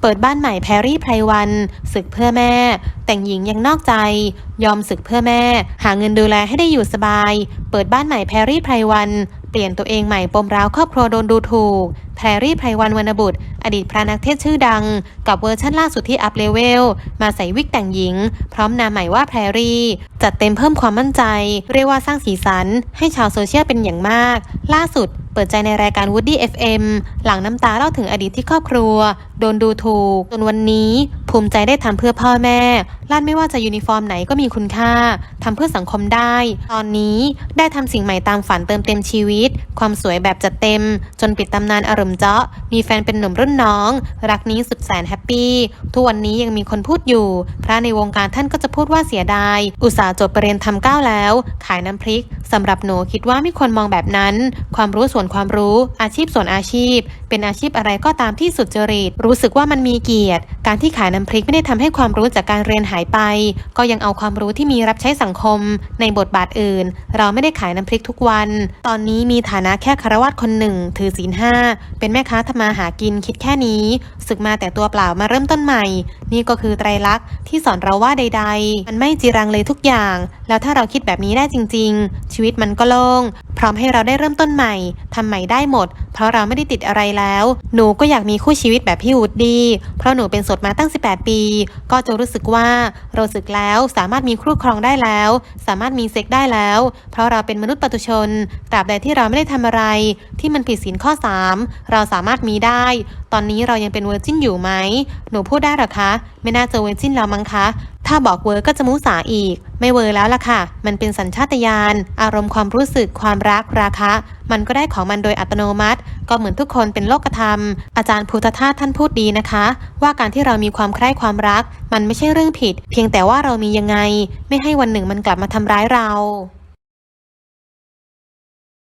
เปิดบ้านใหม่แพรรี่ไพรวันศึกเพื่อแม่ แต่งหญิงยังนอกใจ ยอมศึกเพื่อแม่ หาเงินดูแลให้ได้อยู่สบาย เปิดบ้านใหม่แพรรี่ไพรวันเปลี่ยนตัวเองใหม่ปมร้าวครอบครัวโดนดูถูก แพรรี่ไพรวันวรรณบุตร อดีตพระนักเทศชื่อดัง กับเวอร์ชั่นล่าสุดที่อัพเลเวล มาใส่วิกแต่งหญิง พร้อมนามใหม่ว่าแพรรี่ จัดเต็มเพิ่มความมั่นใจ เรียกว่าสร้างสีสัน ให้ชาวโซเชียลเป็นอย่างมาก ล่าสุด เปิดใจในรายการ Woody FM หลังน้ำตาเล่าถึงอดีตที่ครอบครัว โดนดูถูก จนวันนี้ภูมิใจได้ทำเพื่อพ่อแม่ ลั่นไม่ว่าจะยูนิฟอร์มไหนก็มีคุณค่าทำเพื่อสังคมได้ ตอนนี้ได้ทำสิ่งใหม่ตามฝันเติมเต็มชีวิต ความสวยแบบจัดเต็ม จนปิดตำนานอารมณ์เจาะ มีแฟนเป็นหนุ่มรุ่นน้อง รักนี้สุดแสนแฮปปี้ ทุกวันนี้ยังมีคนพูดอยู่ พระในวงการท่านก็จะพูดว่าเสียดาย อุตส่าห์จบปรริญญาทำเก้าแล้ว ขายน้ำพริก สำหรับหนูคิดว่าไม่ควรมองแบบนั้น ความรู้ส่วนความรู้ อาชีพส่วนอาชีพ เป็นอาชีพอะไรก็ตามที่สุจริต รู้สึกว่ามันมีเกียรติ การที่ขายน้ำพริกไม่ได้ทำให้ความรู้จากการเรียนหายไป ก็ยังเอาความรู้ที่มีรับใช้สังคม ในบทบาทอื่น เราไม่ได้ขายน้ำพริกทุกวัน ตอนนี้มีฐานะแค่คารวาสคนหนึ่ง ถือศีลห้าเป็นแม่ค้าทำมาหากินคิดแค่นี้ศึกมาแต่ตัวเปล่ามาเริ่มต้นใหม่ นี่ก็คือไตรลักษณ์ที่สอนเราว่าใด ๆ มันไม่จีรังเลยทุกอย่าง แล้วถ้าเราคิดแบบนี้ได้จริง ๆ ชีวิตมันก็โล่ง พร้อมให้เราได้เริ่มต้นใหม่ทำใหม่ได้หมด เพราะเราไม่ได้ติดอะไรแล้ว หนูก็อยากมีคู่ชีวิตแบบพี่วูดดี เพราะหนูเป็นโสดมาตั้ง 18 ปี ก็จะรู้สึกว่าเราศึกแล้วสามารถมีคู่ครองได้แล้ว สามารถมีเซ็กได้แล้ว เพราะเราเป็นมนุษย์ปัตุชนตราบใดที่เราไม่ได้ทำอะไร ที่มันผิดศีลข้อ 3 เราสามารถมีได้ ตอนนี้เรายังเป็นเวอร์จินอยู่ไหมหนูพูดได้หรอคะ ไม่น่าจะเวอร์จินแล้วมั้งคะ ถ้าบอกเวอร์ก็จะมุสาอีก ไม่เวอร์แล้วล่ะค่ะ มันเป็นสัญชาตญาณ อารมณ์ความรู้สึก ความรัก ราคะ มันก็ได้ของมันโดยอัตโนมัติ ก็เหมือนทุกคนเป็นโลกธรรม อาจารย์พุทธทาสท่านพูดดีนะคะ ว่าการที่เรามีความใคร่ความรัก มันไม่ใช่เรื่องผิด เพียงแต่ว่าเรามียังไง ไม่ให้วันหนึ่งมันกลับมาทำร้ายเรา